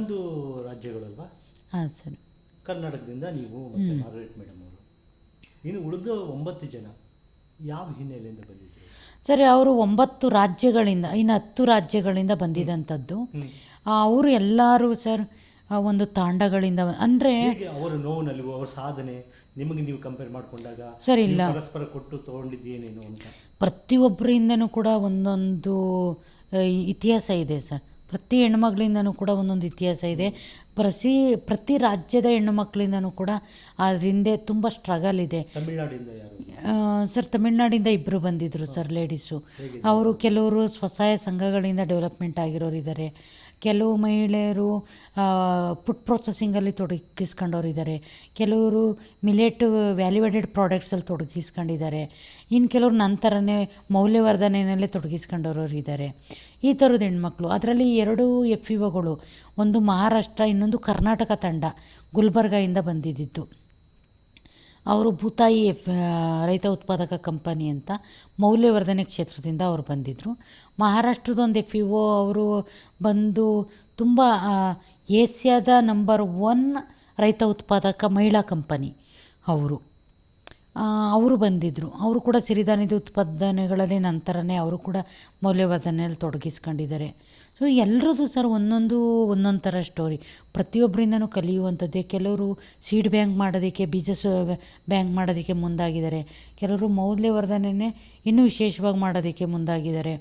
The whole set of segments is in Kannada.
ಹನ್ನೊಂದು ರಾಜ್ಯಗಳಲ್ವಾ? ಹಾಂ ಸರ್. ಕರ್ನಾಟಕದಿಂದ ನೀವು ಮತ್ತೆ ಮಾರ್ಗರೇಟ್ ಮೇಡಮ್ ಅವರು. ಇನ್ನು ಉಳಿದ ಒಂಬತ್ತು ಜನ ಯಾವ ಹಿನ್ನೆಲೆಯಿಂದ ಬಂದಿದ್ರು? ಸರಿ ಅವರು ಒಂಬತ್ತು ರಾಜ್ಯಗಳಿಂದ ಇನ್ನು ಹತ್ತು ರಾಜ್ಯಗಳಿಂದ ಬಂದಿದ್ದಂಥದ್ದು ಅವರು ಎಲ್ಲರೂ ಸರ್ ಆ, ಒಂದು ತಾಂಡಗಳಿಂದ ಅಂದರೆ ಹೇಗೆ ಅವರ ನೋವಿನಲ್ಲಿ ಅವರ ಸಾಧನೆ ನಿಮಗೆ ನೀವು ಕಂಪೇರ್ ಮಾಡಿಕೊಂಡಾಗ ಸರ್, ಇಲ್ಲ. ನೀವು ಪರಸ್ಪರ ಕೊಟ್ಟು ತಗೊಂಡಿದ್ದೇನೇನು ಅಂತ? ಪ್ರತಿಯೊಬ್ಬರಿಂದನೂ ಕೂಡ ಒಂದೊಂದು ಇತಿಹಾಸ ಇದೆ ಸರ್. ಪ್ರತಿ ಹೆಣ್ಮಗಳಿಂದನೂ ಕೂಡ ಒಂದೊಂದು ಇತಿಹಾಸ ಇದೆ. ಪ್ರತಿ ಪ್ರತಿ ರಾಜ್ಯದ ಹೆಣ್ಣು ಮಕ್ಕಳಿಂದನೂ ಕೂಡ ಅದ್ರ ಹಿಂದೆ ತುಂಬ ಸ್ಟ್ರಗಲ್ ಇದೆ. ಸರ್ ತಮಿಳ್ನಾಡಿಂದ ಇಬ್ಬರು ಬಂದಿದ್ದರು ಸರ್ ಲೇಡೀಸು ಅವರು ಕೆಲವರು ಸ್ವಸಹಾಯ ಸಂಘಗಳಿಂದ ಡೆವಲಪ್ಮೆಂಟ್ ಆಗಿರೋರು ಇದ್ದಾರೆ ಕೆಲವು ಮಹಿಳೆಯರು ಫುಡ್ ಪ್ರೊಸೆಸಿಂಗಲ್ಲಿ ತೊಡಗಿಸ್ಕೊಂಡವ್ರು ಇದ್ದಾರೆ ಕೆಲವರು ಮಿಲೆಟ್ ವ್ಯಾಲ್ಯೂಯೆಡೆಡ್ ಪ್ರಾಡಕ್ಟ್ಸಲ್ಲಿ ತೊಡಗಿಸ್ಕೊಂಡಿದ್ದಾರೆ. ಇನ್ನು ಕೆಲವರು ನಂತರನೇ ಮೌಲ್ಯವರ್ಧನೆಯಲ್ಲೇ ತೊಡಗಿಸ್ಕೊಂಡವರವ್ರು ಇದ್ದಾರೆ ಈ ಥರದ ಹೆಣ್ಮಕ್ಳು, ಅದರಲ್ಲಿ ಎರಡು ಎಫ್ ಇ ಒಗಳು ಒಂದು ಮಹಾರಾಷ್ಟ್ರ, ಇನ್ನೊಂದು ಕರ್ನಾಟಕ ತಂಡ ಗುಲ್ಬರ್ಗಾಯಿಂದ ಬಂದಿದ್ದಿತ್ತು ಅವರು ಭೂತಾಯಿ ರೈತ ಉತ್ಪಾದಕ ಕಂಪನಿ ಅಂತ ಮೌಲ್ಯವರ್ಧನೆ ಕ್ಷೇತ್ರದಿಂದ ಅವರು ಬಂದಿದ್ದರು ಮಹಾರಾಷ್ಟ್ರದೊಂದು ಎಫ್ ಇ ಒ ಅವರು ಬಂದು ತುಂಬ ಏಷ್ಯಾದ ನಂಬರ್ ಒನ್ ರೈತ ಉತ್ಪಾದಕ ಮಹಿಳಾ ಕಂಪನಿ ಅವರು. ಅವರು ಬಂದಿದ್ದರು ಅವರು ಕೂಡ ಸಿರಿಧಾನ್ಯದ ಉತ್ಪಾದನೆಗಳಲ್ಲಿ ನಂತರನೇ ಅವರು ಕೂಡ ಮೌಲ್ಯವರ್ಧನೆಯಲ್ಲಿ ತೊಡಗಿಸ್ಕೊಂಡಿದ್ದಾರೆ. ಸೊ ಎಲ್ಲರದ್ದು ಸರ್ ಒಂದೊಂದು ಒಂದೊಂದು ಥರ ಸ್ಟೋರಿ ಪ್ರತಿಯೊಬ್ಬರಿಂದನೂ ಕಲಿಯುವಂಥದ್ದೇ. ಕೆಲವರು ಸೀಡ್ ಬ್ಯಾಂಕ್ ಮಾಡೋದಕ್ಕೆ ಬೀಜ ಬ್ಯಾಂಕ್ ಮಾಡೋದಕ್ಕೆ ಮುಂದಾಗಿದ್ದಾರೆ. ಕೆಲವರು ಮೌಲ್ಯವರ್ಧನೆ ಇನ್ನೂ ವಿಶೇಷವಾಗಿ ಮಾಡೋದಕ್ಕೆ ಮುಂದಾಗಿದ್ದಾರೆ.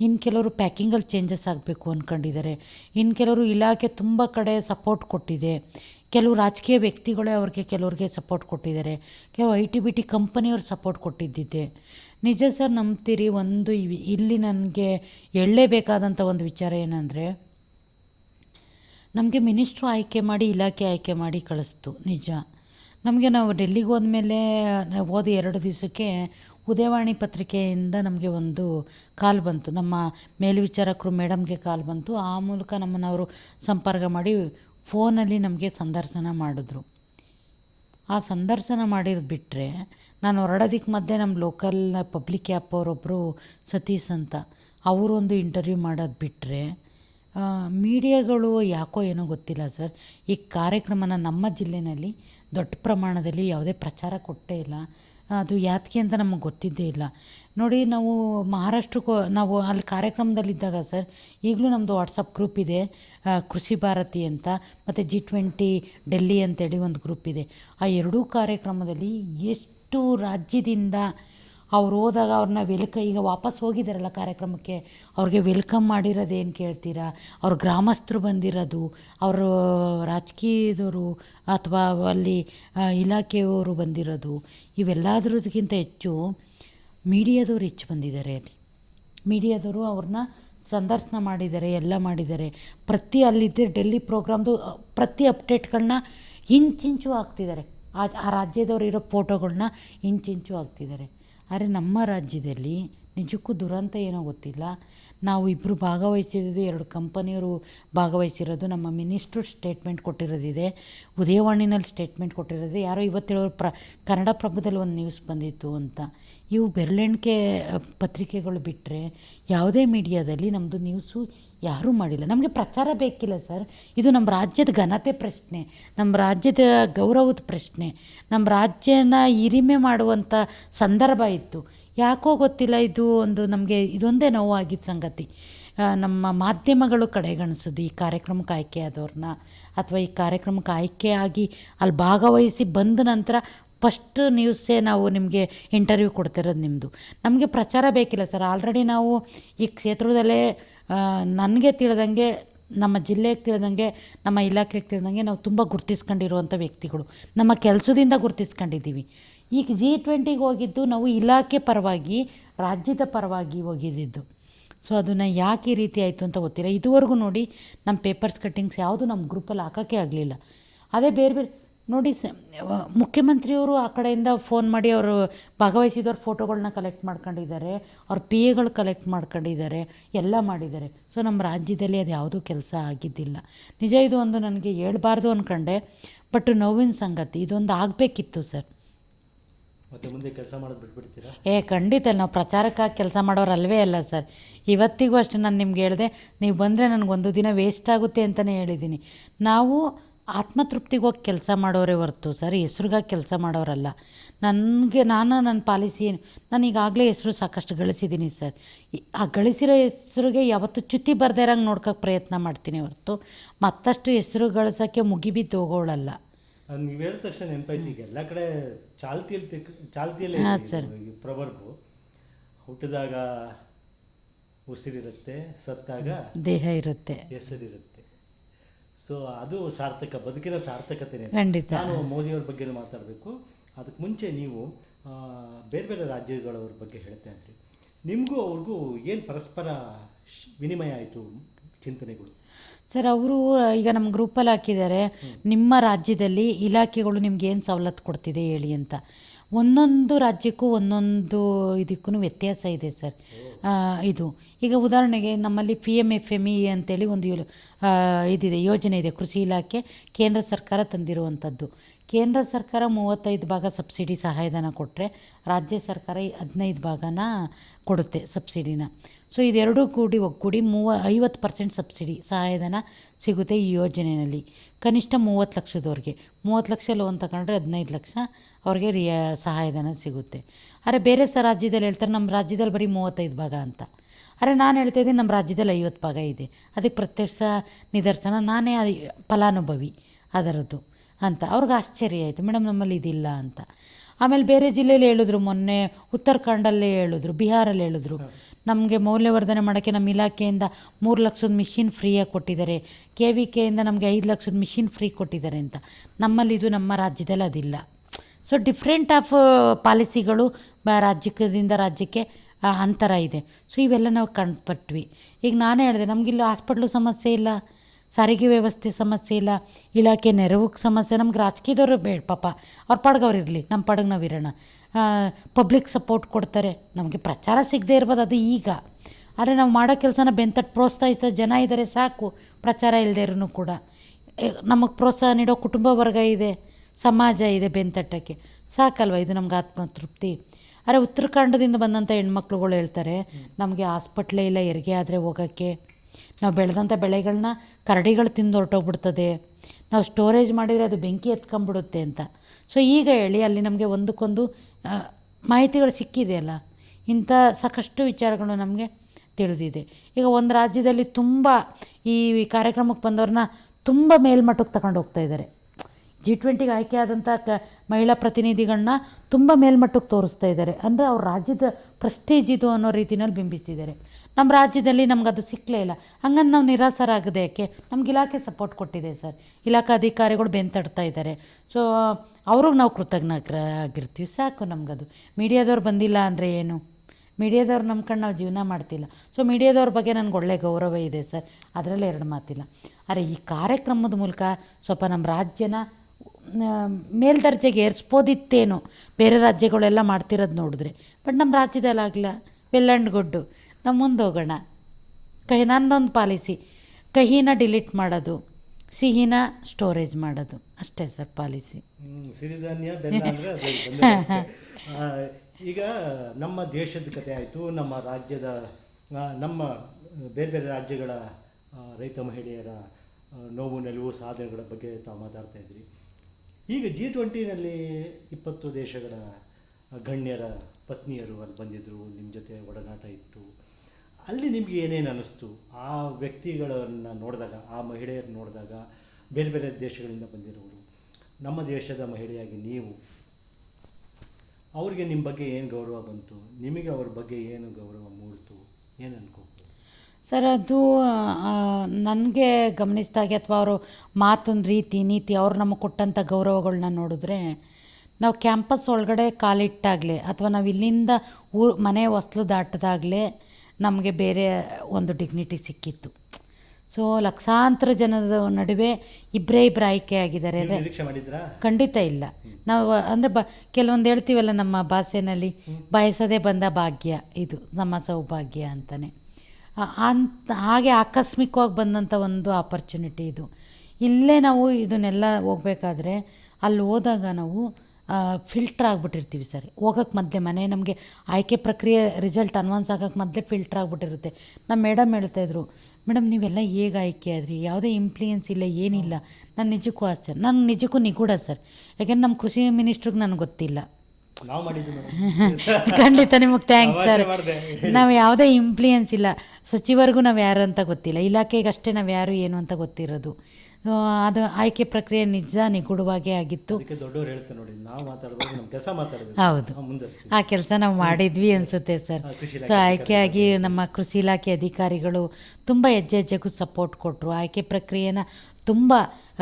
ಇನ್ನು ಕೆಲವರು ಪ್ಯಾಕಿಂಗಲ್ಲಿ ಚೇಂಜಸ್ ಆಗಬೇಕು ಅಂದ್ಕೊಂಡಿದ್ದಾರೆ ಇನ್ನು ಕೆಲವರು ಇಲಾಖೆ ತುಂಬ ಕಡೆ ಸಪೋರ್ಟ್ ಕೊಟ್ಟಿದೆ. ಕೆಲವು ರಾಜಕೀಯ ವ್ಯಕ್ತಿಗಳೇ ಅವ್ರಿಗೆ ಕೆಲವ್ರಿಗೆ ಸಪೋರ್ಟ್ ಕೊಟ್ಟಿದ್ದಾರೆ. ಕೆಲವು ಐ ಟಿ ಬಿ ಟಿ ಕಂಪನಿಯವ್ರು ಸಪೋರ್ಟ್ ಕೊಟ್ಟಿದ್ದಿದೆ ನಿಜ ಸರ್, ನಂಬ್ತೀರಿ ಒಂದು ಇಲ್ಲಿ ನನಗೆ ಹೇಳಲೇಬೇಕಾದಂಥ ಒಂದು ವಿಚಾರ ಏನಂದರೆ, ನಮಗೆ ಮಿನಿಸ್ಟ್ರು ಆಯ್ಕೆ ಮಾಡಿ, ಇಲಾಖೆ ಆಯ್ಕೆ ಮಾಡಿ ಕಳಿಸ್ತು, ನಿಜ. ನಮಗೆ ನಾವು ಡೆಲ್ಲಿಗೆ ಹೋದ್ಮೇಲೆ ಹೋದ ಎರಡು ದಿವಸಕ್ಕೆ ಉದಯವಾಣಿ ಪತ್ರಿಕೆಯಿಂದ ನಮಗೆ ಒಂದು ಕಾಲ್ ಬಂತು. ನಮ್ಮ ಮೇಲ್ವಿಚಾರಕರು ಮೇಡಮ್ಗೆ ಕಾಲ್ ಬಂತು. ಆ ಮೂಲಕ ನಮ್ಮನ್ನು ಅವರು ಸಂಪರ್ಕ ಮಾಡಿ, ಫೋನಲ್ಲಿ ನಮಗೆ ಸಂದರ್ಶನ ಮಾಡಿದ್ರು. ಆ ಸಂದರ್ಶನ ಮಾಡಿರೋದು ಬಿಟ್ಟರೆ ನಾನು ಹೊರಡೋದಕ್ಕೆ ಮಧ್ಯೆ ನಮ್ಮ ಲೋಕಲ್ ಪಬ್ಲಿಕ್ ಆ್ಯಪ್ ಅವರೊಬ್ಬರು ಸತೀಶ್ ಅಂತ, ಅವರೊಂದು ಇಂಟರ್ವ್ಯೂ ಮಾಡೋದು ಬಿಟ್ಟರೆ ಮೀಡಿಯಾಗಳು ಯಾಕೋ ಏನೋ ಗೊತ್ತಿಲ್ಲ ಸರ್. ಈ ಕಾರ್ಯಕ್ರಮನ ನಮ್ಮ ಜಿಲ್ಲೆಯಲ್ಲಿ ದೊಡ್ಡ ಪ್ರಮಾಣದಲ್ಲಿ ಯಾವುದೇ ಪ್ರಚಾರ ಕೊಟ್ಟೇ ಇಲ್ಲ. ಅದು ಯಾತಕ್ಕೆ ಅಂತ ನಮಗೆ ಗೊತ್ತಿದ್ದೇ ಇಲ್ಲ. ನೋಡಿ ನಾವು ಮಹಾರಾಷ್ಟ್ರಕ್ಕೂ ನಾವು ಅಲ್ಲಿ ಕಾರ್ಯಕ್ರಮದಲ್ಲಿದ್ದಾಗ ಸರ್, ಈಗಲೂ ನಮ್ಮದು ವಾಟ್ಸಪ್ ಗ್ರೂಪ್ ಇದೆ ಕೃಷಿ ಭಾರತಿ ಅಂತ, ಮತ್ತು ಜಿ ಟ್ವೆಂಟಿ ಡೆಲ್ಲಿ ಅಂತೇಳಿ ಒಂದು ಗ್ರೂಪ್ ಇದೆ. ಆ ಎರಡೂ ಕಾರ್ಯಕ್ರಮದಲ್ಲಿ ಎಷ್ಟು ರಾಜ್ಯದಿಂದ ಅವ್ರು ಹೋದಾಗ ಅವ್ರನ್ನ ವೆಲ್ಕ ಈಗ ವಾಪಸ್ ಹೋಗಿದ್ದಾರಲ್ಲ ಕಾರ್ಯಕ್ರಮಕ್ಕೆ, ಅವ್ರಿಗೆ ವೆಲ್ಕಮ್ ಮಾಡಿರೋದು ಏನು ಕೇಳ್ತೀರಾ? ಅವ್ರ ಗ್ರಾಮಸ್ಥರು ಬಂದಿರೋದು, ಅವರು ರಾಜಕೀಯದವರು ಅಥವಾ ಅಲ್ಲಿ ಇಲಾಖೆಯವರು ಬಂದಿರೋದು ಇವೆಲ್ಲದರದಕ್ಕಿಂತ ಹೆಚ್ಚು ಮೀಡಿಯಾದವ್ರು ಹೆಚ್ಚು ಬಂದಿದ್ದಾರೆ ಅಲ್ಲಿ. ಮೀಡಿಯಾದವರು ಅವ್ರನ್ನ ಸಂದರ್ಶನ ಮಾಡಿದ್ದಾರೆ, ಎಲ್ಲ ಮಾಡಿದ್ದಾರೆ. ಪ್ರತಿ ಅಲ್ಲಿದ್ದ ಡೆಲ್ಲಿ ಪ್ರೋಗ್ರಾಮ್ದು ಪ್ರತಿ ಅಪ್ಡೇಟ್ಗಳನ್ನ ಇಂಚಿಂಚು ಹಾಕ್ತಿದ್ದಾರೆ. ಆ ರಾಜ್ಯದವ್ರು ಇರೋ ಫೋಟೋಗಳನ್ನ ಇಂಚಿಂಚು ಹಾಕ್ತಿದ್ದಾರೆ. ಆದರೆ ನಮ್ಮ ರಾಜ್ಯದಲ್ಲಿ ನಿಜಕ್ಕೂ ದುರಂತ ಏನೋ ಗೊತ್ತಿಲ್ಲ. ನಾವು ಇಬ್ಬರು ಭಾಗವಹಿಸಿದ್ದು ಎರಡು ಕಂಪನಿಯವರು ಭಾಗವಹಿಸಿರೋದು ನಮ್ಮ ಮಿನಿಸ್ಟ್ರು ಸ್ಟೇಟ್ಮೆಂಟ್ ಕೊಟ್ಟಿರೋದಿದೆ. ಉದಯವಾಣಿನಲ್ಲಿ ಸ್ಟೇಟ್ಮೆಂಟ್ ಕೊಟ್ಟಿರೋದು. ಯಾರೋ ಇವತ್ತೇಳೋರು ಪ್ರ ಕನ್ನಡಪ್ರಭದಲ್ಲಿ ಒಂದು ನ್ಯೂಸ್ ಬಂದಿತ್ತು ಅಂತ. ಇವು ಬೆರಳೆಣಿಕೆ ಪತ್ರಿಕೆಗಳು ಬಿಟ್ಟರೆ ಯಾವುದೇ ಮೀಡಿಯಾದಲ್ಲಿ ನಮ್ಮದು ನ್ಯೂಸು ಯಾರೂ ಮಾಡಿಲ್ಲ. ನಮಗೆ ಪ್ರಚಾರ ಬೇಕಿಲ್ಲ ಸರ್. ಇದು ನಮ್ಮ ರಾಜ್ಯದ ಘನತೆ ಪ್ರಶ್ನೆ. ನಮ್ಮ ರಾಜ್ಯದ ಗೌರವದ ಪ್ರಶ್ನೆ. ನಮ್ಮ ರಾಜ್ಯನ ಹಿರಿಮೆ ಮಾಡುವಂಥ ಸಂದರ್ಭ ಇತ್ತು. ಯಾಕೋ ಗೊತ್ತಿಲ್ಲ, ಇದು ಒಂದು ನಮಗೆ ಇದೊಂದೇ ನೋವಾಗಿದ್ದ ಸಂಗತಿ. ನಮ್ಮ ಮಾಧ್ಯಮಗಳು ಕಡೆಗಣಿಸೋದು, ಈ ಕಾರ್ಯಕ್ರಮಕ್ಕೆ ಆಯ್ಕೆ ಆದವ್ರನ್ನ ಅಥವಾ ಈ ಕಾರ್ಯಕ್ರಮಕ್ಕೆ ಆಯ್ಕೆ ಆಗಿ ಅಲ್ಲಿ ಭಾಗವಹಿಸಿ ಬಂದ ನಂತರ ಫಸ್ಟ್ ನ್ಯೂಸೇ ನಾವು ನಿಮಗೆ ಇಂಟರ್ವ್ಯೂ ಕೊಡ್ತಿರೋದು ನಿಮ್ಮದು ನಮಗೆ ಪ್ರಚಾರ ಬೇಕಿಲ್ಲ ಸರ್. ಆಲ್ರೆಡಿ ನಾವು ಈ ಕ್ಷೇತ್ರದಲ್ಲೇ ನನಗೆ ತಿಳಿದಂಗೆ, ನಮ್ಮ ಜಿಲ್ಲೆಗೆ ತಿಳಿದಂಗೆ, ನಮ್ಮ ಇಲಾಖೆಗೆ ತಿಳಿದಂಗೆ ನಾವು ತುಂಬ ಗುರ್ತಿಸ್ಕೊಂಡಿರುವಂಥ ವ್ಯಕ್ತಿಗಳು. ನಮ್ಮ ಕೆಲಸದಿಂದ ಗುರ್ತಿಸ್ಕೊಂಡಿದ್ದೀವಿ. ಈಗ ಜಿ ಟ್ವೆಂಟಿಗೆ ಹೋಗಿದ್ದು ನಾವು ಇಲಾಖೆ ಪರವಾಗಿ, ರಾಜ್ಯದ ಪರವಾಗಿ ಹೋಗಿದ್ದಿದ್ದು. ಸೊ ಅದನ್ನು ಯಾಕೆ ಈ ರೀತಿ ಆಯಿತು ಅಂತ ಗೊತ್ತಿಲ್ಲ. ಇದುವರೆಗೂ ನೋಡಿ, ನಮ್ಮ ಪೇಪರ್ಸ್ ಕಟ್ಟಿಂಗ್ಸ್ ಯಾವುದು ನಮ್ಮ ಗ್ರೂಪಲ್ಲಿ ಹಾಕೋಕ್ಕೆ ಆಗಲಿಲ್ಲ. ಅದೇ ಬೇರೆ ಬೇರೆ, ನೋಡಿ ಸ, ಮುಖ್ಯಮಂತ್ರಿಯವರು ಆ ಕಡೆಯಿಂದ ಫೋನ್ ಮಾಡಿ ಅವರು ಭಾಗವಹಿಸಿದವ್ರ ಫೋಟೋಗಳನ್ನ ಕಲೆಕ್ಟ್ ಮಾಡ್ಕೊಂಡಿದ್ದಾರೆ, ಅವ್ರ ಪಿ ಎಗಳು ಕಲೆಕ್ಟ್ ಮಾಡ್ಕೊಂಡಿದ್ದಾರೆ, ಎಲ್ಲ ಮಾಡಿದ್ದಾರೆ. ಸೊ ನಮ್ಮ ರಾಜ್ಯದಲ್ಲಿ ಅದು ಯಾವುದೂ ಕೆಲಸ ಆಗಿದ್ದಿಲ್ಲ. ನಿಜ ಇದು ಒಂದು ನನಗೆ ಹೇಳ್ಬಾರ್ದು ಅಂದ್ಕೊಂಡೆ ಬಟ್ ನೋವಿನ ಸಂಗತಿ, ಇದೊಂದು ಆಗಬೇಕಿತ್ತು ಸರ್. ಮತ್ತೆ ಮುಂದೆ ಕೆಲಸ ಮಾಡೋದು ಬಿಟ್ಬಿಡ್ತೀರಾ? ಏ ಖಂಡಿತ ನಾವು ಪ್ರಚಾರಕ್ಕಾಗಿ ಕೆಲಸ ಮಾಡೋರು ಅಲ್ವೇ ಅಲ್ಲ ಸರ್. ಇವತ್ತಿಗೂ ಅಷ್ಟೇ ನಾನು ನಿಮ್ಗೆ ಹೇಳಿದೆ ನೀವು ಬಂದರೆ ಒಂದು ದಿನ ವೇಸ್ಟ್ ಆಗುತ್ತೆ ಅಂತಲೇ ಹೇಳಿದ್ದೀನಿ ನಾವು ಆತ್ಮತೃಪ್ತಿಗೆ ಹೋಗಿ ಕೆಲಸ ಮಾಡೋರೇ ಹೊರ್ತು ಸರ್ ಹೆಸ್ರಿಗಾಗಿ ಕೆಲಸ ಮಾಡೋರಲ್ಲ. ನನಗೆ ನಾನು ನನ್ನ ಪಾಲಿಸಿ ನಾನು ಈಗಾಗಲೇ ಹೆಸರು ಸಾಕಷ್ಟು ಗಳಿಸಿದ್ದೀನಿ ಸರ್. ಆ ಗಳಿಸಿರೋ ಹೆಸ್ರಿಗೆ ಯಾವತ್ತೂ ಚ್ಯುತಿ ಬರ್ದೇ ಇರೋಂಗೆ ನೋಡ್ಕೋಕ್ಕೆ ಪ್ರಯತ್ನ ಮಾಡ್ತೀನಿ ಹೊರತು. ಮತ್ತಷ್ಟು ಹೆಸರು ಗಳಿಸೋಕ್ಕೆ ಮುಗಿಬಿದ್ದು ಹೋಗೋಳಲ್ಲ. ನೀವು ಹೇಳಿದ ತಕ್ಷಣ ನೆನಪಾಯ್ತು ಈಗ. ಎಲ್ಲ ಕಡೆ ಚಾಲ್ತಿಯಲ್ಲಿ ಚಾಲ್ತಿಯಲ್ಲಿ ಚಾಲ್ತಿಯಲ್ಲೇ ಹಾಂ, ಇದೆ ಸರ್. ಇದು, ಈ ಪ್ರಬರ್ಬು ಹುಟ್ಟಿದಾಗ ಉಸಿರಿರುತ್ತೆ ಸತ್ತಾಗ ದೇಹ ಇರುತ್ತೆ. ಹೆಸರಿರುತ್ತೆ. ಸೊ ಅದು ಸಾರ್ಥಕ ಬದುಕಿನ ಸಾರ್ಥಕತೆನೇ. ಖಂಡಿತ. ನಾನು ಮೋದಿಯವ್ರ ಬಗ್ಗೆ ಮಾತಾಡಬೇಕು. ಅದಕ್ಕೆ ಮುಂಚೆ ನೀವು ಆ, ಬೇರೆ ಬೇರೆ ರಾಜ್ಯಗಳವ್ರ ಬಗ್ಗೆ ಹೇಳ್ತಾ ಇದ್ರಿ. ನಿಮಗೂ ಅವ್ರಿಗೂ ಏನು ಪರಸ್ಪರ ಶ್- ವಿನಿಮಯ ಆಯಿತು ಚಿಂತನೆಗಳು? ಸರ್, ಅವರು ಈಗ ನಮ್ಮ ಗ್ರೂಪಲ್ಲಿ ಹಾಕಿದ್ದಾರೆ, ನಿಮ್ಮ ರಾಜ್ಯದಲ್ಲಿ ಇಲಾಖೆಗಳು ನಿಮ್ಗೆ ಏನು ಸವಲತ್ತು ಕೊಡ್ತಿದೆ ಹೇಳಿ ಅಂತ. ಒಂದೊಂದು ರಾಜ್ಯಕ್ಕೂ ಒಂದೊಂದು ಇದಕ್ಕೂ ವ್ಯತ್ಯಾಸ ಇದೆ ಸರ್. ಇದು. ಈಗ ಉದಾಹರಣೆಗೆ ನಮ್ಮಲ್ಲಿ P M F M E ಅಂತೇಳಿ ಒಂದು ಇದಿದೆ, ಯೋಜನೆ ಇದೆ, ಕೃಷಿ ಇಲಾಖೆ ಕೇಂದ್ರ ಸರ್ಕಾರ ತಂದಿರುವಂಥದ್ದು. ಕೇಂದ್ರ ಸರ್ಕಾರ ಮೂವತ್ತೈದು ಭಾಗ ಸಬ್ಸಿಡಿ ಸಹಾಯಧನ ಕೊಟ್ಟರೆ ರಾಜ್ಯ ಸರ್ಕಾರ ಹದಿನೈದು ಭಾಗನ ಕೊಡುತ್ತೆ ಸಬ್ಸಿಡಿನ. ಸೊ ಇದೆರಡೂ ಕೂಡಿ ಒಗ್ಗೂಡಿ ಮೂವ, ಐವತ್ತು ಪರ್ಸೆಂಟ್ ಸಬ್ಸಿಡಿ ಸಹಾಯಧನ ಸಿಗುತ್ತೆ ಈ ಯೋಜನೆಯಲ್ಲಿ. ಕನಿಷ್ಠ ಮೂವತ್ತು ಲಕ್ಷದವ್ರಿಗೆ. ಮೂವತ್ತು ಲಕ್ಷ ಲೋನ್ ತಗೊಂಡ್ರೆ ಹದಿನೈದು ಲಕ್ಷ ಅವ್ರಿಗೆ ರಿಯ, ಸಹಾಯಧನ ಸಿಗುತ್ತೆ. ಅರೆ ಬೇರೆ ಸ ರಾಜ್ಯದಲ್ಲಿ ಹೇಳ್ತಾರೆ, ನಮ್ಮ ರಾಜ್ಯದಲ್ಲಿ ಬರೀ ಮೂವತ್ತೈದು ಭಾಗ ಅಂತ. ಅರೆ ನಾನು ಹೇಳ್ತಾ ಇದ್ದೀನಿ, ನಮ್ಮ ರಾಜ್ಯದಲ್ಲಿ ಐವತ್ತು ಭಾಗ ಇದೆ. ಅದಕ್ಕೆ ಪ್ರತ್ಯಕ್ಷ ನಿದರ್ಶನ, ನಾನೇ ಫಲಾನುಭವಿ ಅದರದ್ದು. ಅಂತ. ಅವ್ರಿಗೆ ಆಶ್ಚರ್ಯ ಆಯಿತು. ಮೇಡಮ್, ನಮ್ಮಲ್ಲಿ ಇದಿಲ್ಲ ಅಂತ. ಆಮೇಲೆ ಬೇರೆ ಜಿಲ್ಲೆಯಲ್ಲಿ ಹೇಳಿದ್ರು, ಮೊನ್ನೆ ಉತ್ತರಾಖಂಡಲ್ಲೇ ಹೇಳಿದ್ರು, ಬಿಹಾರಲ್ಲಿ ಹೇಳಿದ್ರು. ನಮಗೆ ಮೌಲ್ಯವರ್ಧನೆ ಮಾಡೋಕ್ಕೆ ನಮ್ಮ ಇಲಾಖೆಯಿಂದ ಮೂರು ಲಕ್ಷದ ಮಿಷಿನ್ ಫ್ರೀಯಾಗಿ ಕೊಟ್ಟಿದ್ದಾರೆ. ಕೆ ವಿ ಕೆಯಿಂದ ನಮಗೆ ಐದು ಲಕ್ಷದ ಮಿಷಿನ್ ಫ್ರೀ ಕೊಟ್ಟಿದ್ದಾರೆ ಅಂತ. ನಮ್ಮಲ್ಲಿ ಇದು ನಮ್ಮ ರಾಜ್ಯದಲ್ಲಿ ಅದಿಲ್ಲ. ಸೊ ಡಿಫ್ರೆಂಟ್ ಆಫ್ ಪಾಲಿಸಿಗಳು ರಾಜ್ಯದಿಂದ ರಾಜ್ಯಕ್ಕೆ ಅಂತರ ಇದೆ. ಸೊ ಇವೆಲ್ಲ ನಾವು ಕಂಡುಪಟ್ವಿ. ಈಗ ನಾನೇ ಹೇಳಿದೆ, ನಮಗಿಲ್ಲ ಹಾಸ್ಪಿಟ್ಲು ಸಮಸ್ಯೆ ಇಲ್ಲ. ಸಾರಿಗೆ ವ್ಯವಸ್ಥೆ ಸಮಸ್ಯೆ ಇಲ್ಲ, ಇಲಾಖೆ ನೆರವು ಸಮಸ್ಯೆ, ನಮ್ಗೆ ರಾಜಕೀಯದವರು ಬೇಡ, ಪಾಪ. ಅವ್ರ ಪಾಡ್ಗೆ ಇರಲಿ ನಮ್ಮ ಪಾಡ್ಗೆ ನಾವು ಇರೋಣ. ಪಬ್ಲಿಕ್ ಸಪೋರ್ಟ್ ಕೊಡ್ತಾರೆ. ನಮಗೆ ಪ್ರಚಾರ ಸಿಗದೆ ಇರ್ಬೋದು ಅದು ಈಗ. ಆದರೆ ನಾವು ಮಾಡೋ ಕೆಲಸನ ಬೆಂತಟ್ಟು ಪ್ರೋತ್ಸಾಹಿಸೋ ಜನ ಇದ್ದಾರೆ ಸಾಕು, ಪ್ರಚಾರ ಇಲ್ಲದೆ ಕೂಡ. ನಮಗೆ ಪ್ರೋತ್ಸಾಹ ನೀಡೋ ಕುಟುಂಬ ವರ್ಗ ಇದೆ, ಸಮಾಜ ಇದೆ ಬೆಂತಟ್ಟಕ್ಕೆ. ಸಾಕಲ್ವ ಇದು ನಮ್ಗೆ ಆತ್ಮತೃಪ್ತಿ? ಅರೆ ಉತ್ತರಾಖಂಡದಿಂದ ಬಂದಂಥ ಹೆಣ್ಮಕ್ಳುಗಳು ಹೇಳ್ತಾರೆ, ನಮಗೆ ಹಾಸ್ಪಿಟ್ಲೇ ಇಲ್ಲ, ಹೆರಿಗೆ ಆದರೆ ಹೋಗೋಕ್ಕೆ. ನಾವು ಬೆಳೆದಂಥ ಬೆಳೆಗಳನ್ನ ಕರಡಿಗಳು ತಿಂದು ಹೊರಟೋಗ್ಬಿಡ್ತದೆ. ನಾವು ಸ್ಟೋರೇಜ್ ಮಾಡಿದರೆ ಅದು ಬೆಂಕಿ ಎತ್ಕೊಂಡ್ಬಿಡುತ್ತೆ ಅಂತ. ಸೊ ಈಗ ಹೇಳಿ, ಅಲ್ಲಿ ನಮಗೆ ಒಂದಕ್ಕೊಂದು ಮಾಹಿತಿಗಳು ಸಿಕ್ಕಿದೆ ಅಲ್ಲ? ಇಂಥ ಸಾಕಷ್ಟು ವಿಚಾರಗಳು ನಮಗೆ ತಿಳಿದಿದೆ. ಈಗ ಒಂದು ರಾಜ್ಯದಲ್ಲಿ ತುಂಬ ಈ ಕಾರ್ಯಕ್ರಮಕ್ಕೆ ಬಂದವ್ರನ್ನ ತುಂಬ ಮೇಲ್ಮಟ್ಟಕ್ಕೆ ತಗೊಂಡು ಹೋಗ್ತಾ ಇದ್ದಾರೆ. ಜಿ ಟ್ವೆಂಟಿಗೆ ಆಯ್ಕೆ ಆದಂಥ ಕ ಮಹಿಳಾ ಪ್ರತಿನಿಧಿಗಳನ್ನ ತುಂಬ ಮೇಲ್ಮಟ್ಟಕ್ಕೆ ತೋರಿಸ್ತಾ ಇದ್ದಾರೆ. ಅಂದರೆ ಅವ್ರ ರಾಜ್ಯದ ಪ್ರೆಸ್ಟೀಜ್ ಇದು ಅನ್ನೋ ರೀತಿನಲ್ಲಿ ಬಿಂಬಿಸ್ತಿದ್ದಾರೆ. ನಮ್ಮ ರಾಜ್ಯದಲ್ಲಿ ನಮ್ಗೆ ಅದು ಸಿಕ್ಕಲೇ ಇಲ್ಲ. ಹಂಗಂದು ನಾವು ನಿರಾಸರಾಗದೆ ಯಾಕೆ? ನಮ್ಗೆ ಇಲಾಖೆ ಸಪೋರ್ಟ್ ಕೊಟ್ಟಿದೆ ಸರ್. ಇಲಾಖಾ ಅಧಿಕಾರಿಗಳು ಬೆಂತಡ್ತಾ ಇದ್ದಾರೆ. ಸೊ ಅವ್ರಿಗೆ ನಾವು ಕೃತಜ್ಞರಾಗಿರ್ತೀವಿ ಸಾಕು ನಮಗದು. ಮೀಡಿಯಾದವ್ರು ಬಂದಿಲ್ಲ ಅಂದರೆ ಏನು? ಮೀಡಿಯಾದವ್ರು ಕಣ್ಣು ನಾವು ಜೀವನ ಮಾಡ್ತಿಲ್ಲ. ಸೊ ಮೀಡಿಯಾದವ್ರ ಬಗ್ಗೆ ನನಗೆ ಒಳ್ಳೆ ಗೌರವ ಇದೆ ಸರ್. ಅದರಲ್ಲಿ ಎರಡು ಮಾತಿಲ್ಲ. ಆದರೆ ಈ ಕಾರ್ಯಕ್ರಮದ ಮೂಲಕ ಸ್ವಲ್ಪ ನಮ್ಮ ರಾಜ್ಯನ ಮೇಲ್ದರ್ಜೆಗೆ ಏರಿಸ್ಬೋದಿತ್ತೇನೋ ಬೇರೆ ರಾಜ್ಯಗಳೆಲ್ಲ ಮಾಡ್ತಿರೋದು ನೋಡಿದ್ರೆ. ಬಟ್ ನಮ್ಮ ರಾಜ್ಯದಲ್ಲಿ ಆಗಲ್ಲ ವೆಲ್ ಆ್ಯಂಡ್ ಗುಡ್ಡು ನಾವು ಮುಂದೆ ಹೋಗೋಣ ಕಹಿ ನನ್ನೊಂದು ಪಾಲಿಸಿ. ಕಹಿನ ಡಿಲೀಟ್ ಮಾಡೋದು, ಸಿಹಿನ ಸ್ಟೋರೇಜ್ ಮಾಡೋದು. ಅಷ್ಟೇ ಸರ್ ಪಾಲಿಸಿ. ಸಿರಿಧಾನ್ಯ. ಈಗ ನಮ್ಮ ದೇಶದ ಕತೆ ಆಯಿತು, ನಮ್ಮ ರಾಜ್ಯದ ನಮ್ಮ ಬೇರೆ ಬೇರೆ ರಾಜ್ಯಗಳ ರೈತ ಮಹಿಳೆಯರ ನೋವು, ನಿಲುವು, ಸಾಧನೆಗಳ ಬಗ್ಗೆ ತಾವು ಮಾತಾಡ್ತಾ ಇದ್ರಿ. ಈಗ ಜಿ ಟ್ವೆಂಟಿನಲ್ಲಿ ಇಪ್ಪತ್ತು ದೇಶಗಳ ಗಣ್ಯರ ಪತ್ನಿಯರು ಅಲ್ಲಿ ಬಂದಿದ್ದರು ನಿಮ್ಮ ಜೊತೆ ಒಡನಾಟ ಇತ್ತು. ಅಲ್ಲಿ ನಿಮಗೆ ಏನೇನು ಅನ್ನಿಸ್ತು ಆ ವ್ಯಕ್ತಿಗಳನ್ನು ನೋಡಿದಾಗ, ಆ ಮಹಿಳೆಯರು ನೋಡಿದಾಗ ಬೇರೆ ಬೇರೆ ದೇಶಗಳಿಂದ ಬಂದಿರೋರು, ನಮ್ಮ ದೇಶದ ಮಹಿಳೆಯಾಗಿ ನೀವು, ಅವ್ರಿಗೆ ನಿಮ್ಮ ಬಗ್ಗೆ ಏನು ಗೌರವ ಬಂತು? ನಿಮಗೆ ಅವ್ರ ಬಗ್ಗೆ ಏನು ಗೌರವ ಮೂಡ್ತು? ಏನು ಅನ್ಕೋಬೋದು ಸರ್ ಅದು ನನಗೆ ಗಮನಿಸಿದಾಗೆ ಅಥವಾ ಅವರು ಮಾತಿನ ರೀತಿ ನೀತಿ ಅವ್ರು ನಮಗೆ ಕೊಟ್ಟಂಥ ಗೌರವಗಳನ್ನ ನೋಡಿದ್ರೆ ನಾವು ಕ್ಯಾಂಪಸ್ ಒಳಗಡೆ ಕಾಲಿಟ್ಟಾಗಲೇ ಅಥವಾ ನಾವು ಇಲ್ಲಿಂದ ಊರು ಮನೆ ಹೊಸ್ಲು ದಾಟದಾಗಲಿ ನಮಗೆ ಬೇರೆ ಒಂದು ಡಿಗ್ನಿಟಿ ಸಿಕ್ಕಿತ್ತು. ಸೊ ಲಕ್ಷಾಂತರ ಜನದ ನಡುವೆ ಇಬ್ಬರೇ ಇಬ್ಬರು ಆಯ್ಕೆ ಆಗಿದ್ದಾರೆ. ಖಂಡಿತ ಇಲ್ಲ. ನಾವು ಅಂದರೆ ಬ ಕೆಲವೊಂದು ಹೇಳ್ತೀವಲ್ಲ ನಮ್ಮ ಭಾಷೆನಲ್ಲಿ ಬಯಸದೇ ಬಂದ ಭಾಗ್ಯ ಇದು ನಮ್ಮ ಸೌಭಾಗ್ಯ ಅಂತಲೇ ಅಂತ ಹಾಗೆ ಆಕಸ್ಮಿಕವಾಗಿ ಬಂದಂಥ ಒಂದು ಆಪರ್ಚುನಿಟಿ ಇದು. ಇಲ್ಲೇ ನಾವು ಇದನ್ನೆಲ್ಲ ಹೋಗ್ಬೇಕಾದ್ರೆ ಅಲ್ಲಿ ಹೋದಾಗ ನಾವು ಫಿಲ್ಟ್ರ್ ಆಗಿಬಿಟ್ಟಿರ್ತೀವಿ ಸರ್. ಹೋಗೋಕ್ಕೆ ಮೊದಲೇ ಮನೆ ನಮಗೆ ಆಯ್ಕೆ ಪ್ರಕ್ರಿಯೆ ರಿಸಲ್ಟ್ ಅನ್ವಾನ್ಸ್ ಆಗೋಕ್ಕೆ ಮೊದಲೇ ಫಿಲ್ಟ್ರ್ ಆಗಿಬಿಟ್ಟಿರುತ್ತೆ. ನಮ್ಮ ಮೇಡಮ್ ಹೇಳ್ತಾಯಿದ್ರು ಮೇಡಮ್ ನೀವೆಲ್ಲ ಹೇಗೆ ಆಯ್ಕೆ ಆದ್ರಿ? ಯಾವುದೇ ಇಂಪ್ಲೂಯೆನ್ಸ್ ಇಲ್ಲ, ಏನಿಲ್ಲ. ನಾನು ನಿಜಕ್ಕೂ ಆಶ್ಚರ್ಯ ನಾನು ನಿಜಕ್ಕೂ ನಿಗೂಢ ಸರ್. ಯಾಕೆಂದ್ರೆ ನಮ್ಮ ಕೃಷಿ ಮಿನಿಸ್ಟ್ರಿಗೆ ನನಗೆ ಗೊತ್ತಿಲ್ಲ. ನಾವು ಖಂಡಿತ ನಿಮಗೆ ಥ್ಯಾಂಕ್ಸ್ ಸರ್ ನಾವ್ ಯಾವ್ದೇ ಇಂಪ್ಲೂಯೆನ್ಸ್ ಇಲ್ಲ. ಸಚಿವರಿಗೂ ನಾವು ಯಾರು ಅಂತ ಗೊತ್ತಿಲ್ಲ. ಇಲಾಖೆಗೆ ಅಷ್ಟೇ ನಾವು ಯಾರು ಏನು ಅಂತ ಗೊತ್ತಿರೋದು. ಅದು ಆಯ್ಕೆ ಪ್ರಕ್ರಿಯೆ ನಿಜ ನಿಗೂಢವಾಗೇ ಆಗಿತ್ತು. ಅದಕ್ಕೆ ದೊಡ್ಡವ್ರು ಹೇಳ್ತಾರೆ ನೋಡಿ ನಾವು ಮಾತಾಡ್ಬೋದು ನಮ್ಮ ಕೆಲಸ ಮಾತಾಡಬೇಕು. ಹೌದು. ಆ ಕೆಲಸ ನಾವು ಮಾಡಿದ್ವಿ ಅನಿಸುತ್ತೆ ಸರ್. ಸೊ ಆಯ್ಕೆಯಾಗಿ ನಮ್ಮ ಕೃಷಿ ಇಲಾಖೆ ಅಧಿಕಾರಿಗಳು ತುಂಬ ಹೆಜ್ಜೆ ಹೆಜ್ಜೆಗೂ ಸಪೋರ್ಟ್ ಕೊಟ್ಟರು ಆಯ್ಕೆ ಪ್ರಕ್ರಿಯೆನ ತುಂಬ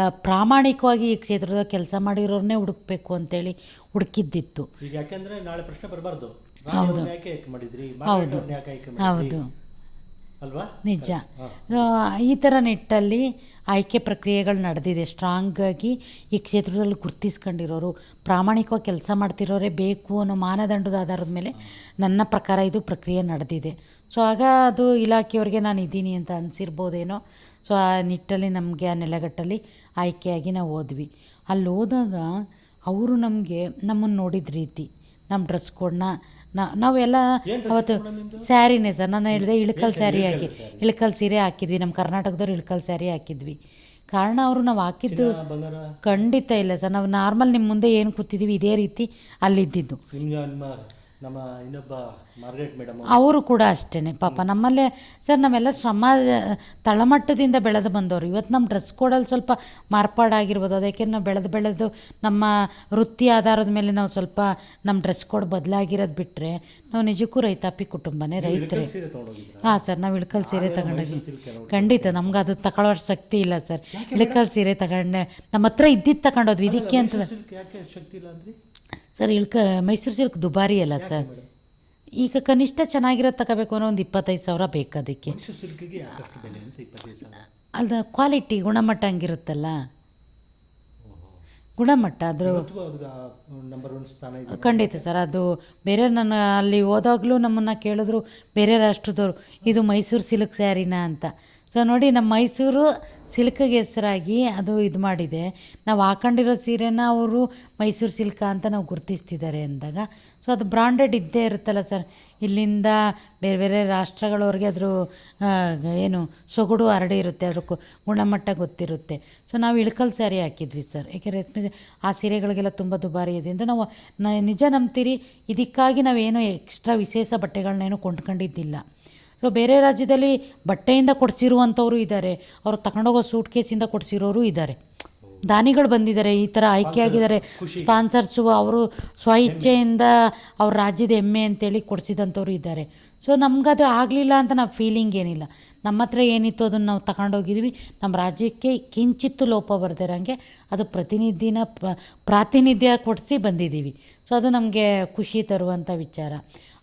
ಪ್ರಾಮಾಣಿಕವಾಗಿ ಈ ಕ್ಷೇತ್ರದ ಕೆಲಸ ಮಾಡಿರೋರನ್ನೇ ಹುಡುಕ್ಬೇಕು ಅಂತೇಳಿ ಹುಡುಕಿದ್ದಿತ್ತು. ಯಾಕೆಂದ್ರೆ ನಾಳೆ ಪ್ರಶ್ನೆ ಬರಬಾರ್ದು. ಹೌದು. ಹೌದು. ಹೌದು. ಅಲ್ವಾ? ನಿಜ. ಈ ಥರ ನಿಟ್ಟಲ್ಲಿ ಆಯ್ಕೆ ಪ್ರಕ್ರಿಯೆಗಳು ನಡೆದಿದೆ. ಸ್ಟ್ರಾಂಗಾಗಿ ಈ ಕ್ಷೇತ್ರದಲ್ಲಿ ಗುರ್ತಿಸ್ಕೊಂಡಿರೋರು ಪ್ರಾಮಾಣಿಕವಾಗಿ ಕೆಲಸ ಮಾಡ್ತಿರೋರೇ ಬೇಕು ಅನ್ನೋ ಮಾನದಂಡದ ಆಧಾರದ ಮೇಲೆ ನನ್ನ ಪ್ರಕಾರ ಇದು ಪ್ರಕ್ರಿಯೆ ನಡೆದಿದೆ. ಸೊ ಆಗ ಅದು ಇಲಾಖೆಯವ್ರಿಗೆ ನಾನು ಇದ್ದೀನಿ ಅಂತ ಅನಿಸಿರ್ಬೋದೇನೋ? ಸೊ ಆ ನಿಟ್ಟಲ್ಲಿ ನಮಗೆ ಆ ನೆಲೆಗಟ್ಟಲ್ಲಿ ಆಯ್ಕೆಯಾಗಿ ನಾವು ಹೋದ್ವಿ. ಅಲ್ಲಿ ಹೋದಾಗ ಅವರು ನಮಗೆ ನಮ್ಮನ್ನು ನೋಡಿದ ರೀತಿ ನಮ್ಮ ಡ್ರೆಸ್ ಕೋಡ್ನ ನಾವೆಲ್ಲ ಅವತ್ತು ಸ್ಯಾರಿನೇ ಸರ್. ನಾನು ಹೇಳಿದೆ ಇಳಕಲ್ ಸ್ಯಾರಿ ಹಾಕಿ ಇಳಕಲ್ ಸೀರೆ ಹಾಕಿದ್ವಿ. ನಮ್ಮ ಕರ್ನಾಟಕದವ್ರು ಇಳಕಲ್ ಸ್ಯಾರಿ ಹಾಕಿದ್ವಿ. ಕಾರಣ ಅವರು ನಾವು ಹಾಕಿದ್ದು ಖಂಡಿತ ಇಲ್ಲ ಸರ್. ನಾವು ನಾರ್ಮಲ್ ನಿಮ್ಮ ಮುಂದೆ ಏನು ಕೂತಿದ್ದೀವಿ ಇದೇ ರೀತಿ ಅಲ್ಲಿದ್ದಿದ್ದು. ನಿಮ್ಮ ಇನ್ನೊಬ್ಬ ಮಾರ್ಗರೇಟ್ ಮೇಡಮ್ ಅವರು. ಕೂಡ ಅಷ್ಟೇ ಪಾಪ ನಮ್ಮಲ್ಲೇ ಸರ್ ನಾವೆಲ್ಲ ಶ್ರಮ ತಳಮಟ್ಟದಿಂದ ಬೆಳೆದು ಬಂದವರು. ಇವತ್ತು ನಮ್ಮ ಡ್ರೆಸ್ ಕೋಡಲ್ಲಿ ಸ್ವಲ್ಪ ಮಾರ್ಪಾಡಾಗಿರ್ಬೋದು. ಅದಕ್ಕೆ ನಾವು ಬೆಳೆದು ಬೆಳೆದು ನಮ್ಮ ವೃತ್ತಿ ಆಧಾರದ ಮೇಲೆ ನಾವು ಸ್ವಲ್ಪ ನಮ್ಮ ಡ್ರೆಸ್ ಕೋಡ್ ಬದಲಾಗಿರೋದು ಬಿಟ್ಟರೆ ನಾವು ನಿಜಕ್ಕೂ ರೈತಾಪಿ ಕುಟುಂಬನೇ ರೈತರೇ. ಹಾಂ ಸರ್ ನಾವು ಇಳ್ಕಲ್ ಸೀರೆ ತಗೊಂಡೋಗಿ ಖಂಡಿತ ನಮ್ಗೆ ಅದು ತಗೊಳ್ಳೋ ಶಕ್ತಿ ಇಲ್ಲ ಸರ್. ಇಳ್ಕಲ್ ಸೀರೆ ತಗೊಂಡೆ ನಮ್ಮ ಹತ್ರ ಇದ್ದಿದ್ದು ತಗೊಂಡೋದ್ವಿ. ಇದಕ್ಕೆ ಅಂತ ಶಕ್ತಿ ಇಲ್ಲ ಅಂದ್ರಿ? ಸರ್ ಇಳ್ಕ ಮೈಸೂರು ಸಿಲ್ಕ್ ದುಬಾರಿ ಅಲ್ಲ ಸರ್? ಈಗ ಕನಿಷ್ಠ ಚೆನ್ನಾಗಿರೋದು ತಗೋಬೇಕು ಅಂದ್ರೆ ಒಂದು ಇಪ್ಪತ್ತೈದು ಸಾವಿರ ಬೇಕು ಅದಕ್ಕೆ. ಮೈಸೂರು ಸಿಲ್ಕಿಗೆ ಯಾಕಷ್ಟು ಬೆಲೆ ಅಂತ ಇಪ್ಪತ್ತೈದು ಸಾವಿರ. ಅದು ಕ್ವಾಲಿಟಿ ಗುಣಮಟ್ಟ ಹಂಗಿರುತ್ತಲ್ಲ? ಗುಣಮಟ್ಟ ಅದ್ರ ಇವತ್ತಿಗೂ ಅದಕ್ಕೆ ನಂಬರ್ ಒನ್ ಸ್ಥಾನ ಇದೆ. ಖಂಡಿತ ಸರ್ ಅದು ಬೇರೆ ನಾನು ಅಲ್ಲಿ ಹೋದಾಗಲೂ ನಮ್ಮನ್ನು ಕೇಳಿದ್ರು ಬೇರೆ ರಾಷ್ಟ್ರದವರು ಇದು ಮೈಸೂರು ಸಿಲ್ಕ್ ಸ್ಯಾರಿನಾ ಅಂತ. ಸೊ ನೋಡಿ, ನಮ್ಮ ಮೈಸೂರು ಸಿಲ್ಕ್ಗೆ ಹೆಸರಾಗಿ ಅದು ಇದು ಮಾಡಿದೆ. ನಾವು ಹಾಕೊಂಡಿರೋ ಸೀರೆನ ಅವರು ಮೈಸೂರು ಸಿಲ್ಕ ಅಂತ ನಾವು ಗುರುತಿಸ್ತಿದ್ದಾರೆ ಅಂದಾಗ. ಸೊ ಅದು ಬ್ರಾಂಡೆಡ್ ಇದ್ದೇ ಇರುತ್ತಲ್ಲ ಸರ್? ಇಲ್ಲಿಂದ ಬೇರೆ ಬೇರೆ ರಾಷ್ಟ್ರಗಳವ್ರಿಗೆ ಅದ್ರ ಏನು ಸೊಗಡು ಹರಡಿ ಇರುತ್ತೆ, ಅದ್ರ ಗುಣಮಟ್ಟ ಗೊತ್ತಿರುತ್ತೆ. ಸೊ ನಾವು ಇಳ್ಕಲ್ ಸ್ಯಾರಿ ಹಾಕಿದ್ವಿ ಸರ್. ಏಕೆ ರೇಷ್ಮೆ ಆ ಸೀರೆಗಳಿಗೆಲ್ಲ ತುಂಬ ದುಬಾರಿ ಇದೆ ಅಂತ ನಾವು ನಿಜ ನಂಬ್ತೀರಿ. ಇದಕ್ಕಾಗಿ ನಾವೇನು ಎಕ್ಸ್ಟ್ರಾ ವಿಶೇಷ ಬಟ್ಟೆಗಳನ್ನೇನು ಕೊಂಡ್ಕೊಂಡಿದ್ದಿಲ್ಲ. ಸೊ ಬೇರೆ ರಾಜ್ಯದಲ್ಲಿ ಬಟ್ಟೆಯಿಂದ ಕೊಡಿಸಿರುವಂಥವ್ರು ಇದ್ದಾರೆ. ಅವ್ರು ತಗೊಂಡೋಗೋ ಸೂಟ್ ಕೇಸಿಂದ ಕೊಡಿಸಿರೋರು ಇದ್ದಾರೆ. ದಾನಿಗಳು ಬಂದಿದ್ದಾರೆ ಈ ಥರ ಆಯ್ಕೆಯಾಗಿದ್ದಾರೆ. ಸ್ಪಾನ್ಸರ್ಸು ಅವರು ಸ್ವ ಇಚ್ಛೆಯಿಂದ ಅವ್ರ ರಾಜ್ಯದ ಹೆಮ್ಮೆ ಅಂತೇಳಿ ಕೊಡಿಸಿದಂಥವ್ರು ಇದ್ದಾರೆ. ಸೊ ಅದು ಆಗಲಿಲ್ಲ ಅಂತ ನಾವು ಫೀಲಿಂಗ್ ಏನಿಲ್ಲ. ನಮ್ಮ ಹತ್ರ ಏನಿತ್ತು ಅದನ್ನು ನಾವು ತಗೊಂಡೋಗಿದ್ವಿ. ನಮ್ಮ ರಾಜ್ಯಕ್ಕೆ ಕಿಂಚಿತ್ತು ಲೋಪ ಬರ್ದಿರಂಗೆ ಅದು ಪ್ರತಿನಿಧಿನ ಪ್ರಾತಿನಿಧ್ಯ ಕೊಡಿಸಿ ಬಂದಿದ್ದೀವಿ. ಸೊ ಅದು ನಮಗೆ ಖುಷಿ ತರುವಂಥ ವಿಚಾರ.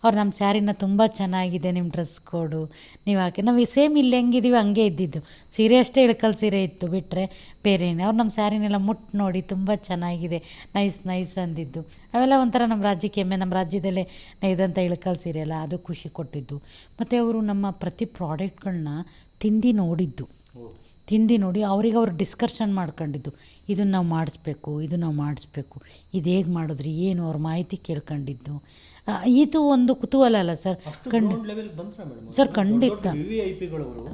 ಅವ್ರು ನಮ್ಮ ಸ್ಯಾರಿನ ತುಂಬ ಚೆನ್ನಾಗಿದೆ ನಿಮ್ಮ ಡ್ರೆಸ್ ಕೋಡು. ನೀವು ಹಾಕಿ ನಾವು ಸೇಮ್ ಇಲ್ಲಿ ಹೆಂಗಿದ್ದೀವಿ ಹಂಗೆ ಇದ್ದಿದ್ದು. ಸೀರೆ ಅಷ್ಟೇ ಇಳ್ಕಲ್ ಸೀರೆ ಇತ್ತು ಬಿಟ್ಟರೆ ಬೇರೆ ಏನೇ ಅವ್ರು ನಮ್ಮ ಸ್ಯಾರಿನೆಲ್ಲ ಮುಟ್ಟು ನೋಡಿ ತುಂಬ ಚೆನ್ನಾಗಿದೆ. ನೈಸ್ ನೈಸ್ ಅಂದಿದ್ದು. ಅವೆಲ್ಲ ಒಂಥರ ನಮ್ಮ ರಾಜ್ಯಕ್ಕೆ ಹೆಮ್ಮೆ. ನಮ್ಮ ರಾಜ್ಯದಲ್ಲೇ ನೈದಂಥ ಇಳ್ಕಲ್ ಸೀರೆ ಅಲ್ಲ ಅದು ಖುಷಿ ಕೊಟ್ಟಿದ್ದು. ಮತ್ತು ಅವರು ನಮ್ಮ ಪ್ರತಿ ಪ್ರಾಡಕ್ಟ್ಗಳನ್ನ ತಿಂದು ನೋಡಿದ್ದು. ತಿಂದು ನೋಡಿ ಅವ್ರಿಗೆ ಅವ್ರು ಡಿಸ್ಕಷನ್ ಮಾಡ್ಕೊಂಡಿದ್ದು. ಇದನ್ನು ನಾವು ಮಾಡಿಸ್ಬೇಕು ಇದು ನಾವು ಮಾಡಿಸ್ಬೇಕು. ಇದು ಹೇಗೆ ಮಾಡಿದ್ರಿ ಏನು ಅವ್ರ ಮಾಹಿತಿ ಕೇಳ್ಕೊಂಡಿದ್ದು. ಇದು ಒಂದು ಕುತೂಹಲ ಅಲ್ಲ ಸರ್. ಕಂಡು ಸರ್ ಖಂಡಿತ.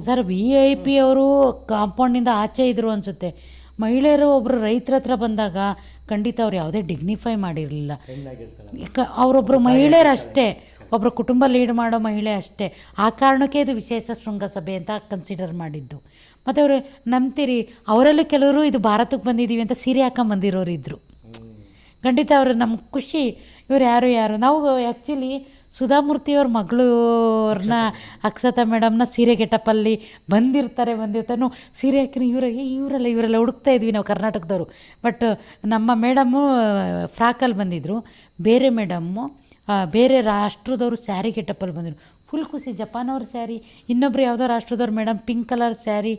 ಸರ್ ವಿ ಐ ಪಿ ಅವರು ಕಾಂಪೌಂಡಿಂದ ಆಚೆ ಇದ್ರು ಅನಿಸುತ್ತೆ. ಮಹಿಳೆಯರು ಒಬ್ಬರು ರೈತರ ಹತ್ರ ಬಂದಾಗ ಖಂಡಿತ ಅವ್ರು ಯಾವುದೇ ಡಿಗ್ನಿಫೈ ಮಾಡಿರಲಿಲ್ಲ. ಅವರೊಬ್ಬರು ಮಹಿಳೆಯರು ಅಷ್ಟೇ. ಒಬ್ಬರು ಕುಟುಂಬ ಲೀಡ್ ಮಾಡೋ ಮಹಿಳೆ ಅಷ್ಟೇ. ಆ ಕಾರಣಕ್ಕೆ ಇದು ವಿಶೇಷ ಶೃಂಗಸಭೆ ಅಂತ ಕನ್ಸಿಡರ್ ಮಾಡಿದ್ದು. ಮತ್ತು ಅವರು ನಂಬ್ತೀರಿ, ಅವರಲ್ಲೂ ಕೆಲವರು ಇದು ಭಾರತಕ್ಕೆ ಬಂದಿದ್ದೀವಿ ಅಂತ ಸೀರೆ ಹಾಕೊಂಡ್ ಬಂದಿರೋರು ಇದ್ದರು ಖಂಡಿತ ಅವರು ನಮ್ಮ ಖುಷಿ, ಇವ್ರು ಯಾರು ಯಾರು. ನಾವು ಆ್ಯಕ್ಚುಲಿ ಸುಧಾಮೂರ್ತಿಯವ್ರ ಮಗಳವ್ರನ್ನ ಅಕ್ಷತಾ ಮೇಡಮ್ನ ಸೀರೆ ಗೆಟಪ್ಪಲ್ಲಿ ಬಂದಿರ್ತಾರೆ ಬಂದಿರ್ತಾರೆ. ನಾವು ಸೀರೆ ಹಾಕಿ ಇವರೆ ಇವರೆಲ್ಲ ಇವರೆಲ್ಲ ಹುಡುಕ್ತಾ ಇದ್ವಿ ನಾವು ಕರ್ನಾಟಕದವರು. ಬಟ್ ನಮ್ಮ ಮೇಡಮ್ಮು ಫ್ರಾಕಲ್ಲಿ ಬಂದಿದ್ದರು ಬೇರೆ ಮೇಡಮ್ಮು ಬೇರೆ ರಾಷ್ಟ್ರದವರು ಸ್ಯಾರಿ ಗೆಟಪ್ಪಲ್ಲಿ ಬಂದರು ಫುಲ್ ಖುಷಿ. ಜಪಾನವ್ರ ಸ್ಯಾರಿ, ಇನ್ನೊಬ್ರು ಯಾವುದೋ ರಾಷ್ಟ್ರದವ್ರು madam pink colour sari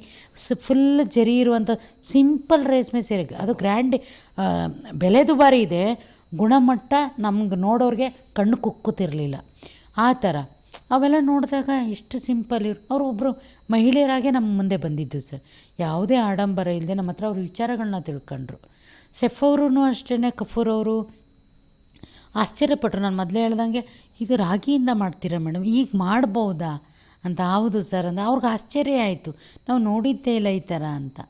full ಜರಿ ಇರುವಂಥ ಸಿಂಪಲ್ ರೇಷ್ಮೆ ಸೀರೆ ಅದು ಗ್ರ್ಯಾಂಡ್ ಬೆಲೆ ದುಬಾರಿ ಇದೆ. ಗುಣಮಟ್ಟ ನಮ್ಗೆ ನೋಡೋರಿಗೆ ಕಣ್ಣು ಕುಕ್ಕುತ್ತಿರಲಿಲ್ಲ ಆ ಥರ ಅವೆಲ್ಲ ನೋಡಿದಾಗ ಎಷ್ಟು ಸಿಂಪಲ್ ಇರು ಅವರು ಒಬ್ಬರು ಮಹಿಳೆಯರಾಗೆ ನಮ್ಮ ಮುಂದೆ ಬಂದಿದ್ದು ಸರ್. ಯಾವುದೇ ಆಡಂಬರ ಇಲ್ಲದೆ ನಮ್ಮ ಹತ್ರ ಅವ್ರ ವಿಚಾರಗಳನ್ನ ತಿಳ್ಕೊಂಡ್ರು. ಸೆಫ್ ಅವ್ರೂ ಅಷ್ಟೇ ಕಫೂರ್ ಅವರು ಆಶ್ಚರ್ಯಪಟ್ಟರು ನಾನು ಮೊದಲೇ ಹೇಳ್ದಂಗೆ, ಇದು ರಾಗಿಯಿಂದ ಮಾಡ್ತೀರಾ ಮೇಡಮ್? ಈಗ ಮಾಡ್ಬೋದಾ? ಅಂತ. ಹೌದು ಸರ್ ಅಂದ. ಅವ್ರಿಗೆ ಆಶ್ಚರ್ಯ ಆಯಿತು. ನಾವು ನೋಡಿದ್ದೇ ಇಲ್ಲ ಈ ಥರ ಅಂತ.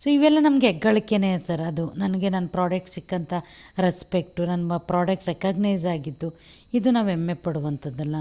ಸೊ ಇವೆಲ್ಲ ನಮಗೆ ಹೆಗ್ಗಳಿಕೆನೇ ಸರ್ ಅದು. ನನಗೆ ನನ್ನ ಪ್ರಾಡಕ್ಟ್ ಸಿಕ್ಕಂಥ ರೆಸ್ಪೆಕ್ಟು ನನ್ನ ಪ್ರಾಡಕ್ಟ್ ರೆಕಗ್ನೈಸ್ ಆಗಿದ್ದು, ಇದು ನಾವು ಹೆಮ್ಮೆ ಪಡುವಂಥದ್ದಲ್ಲ.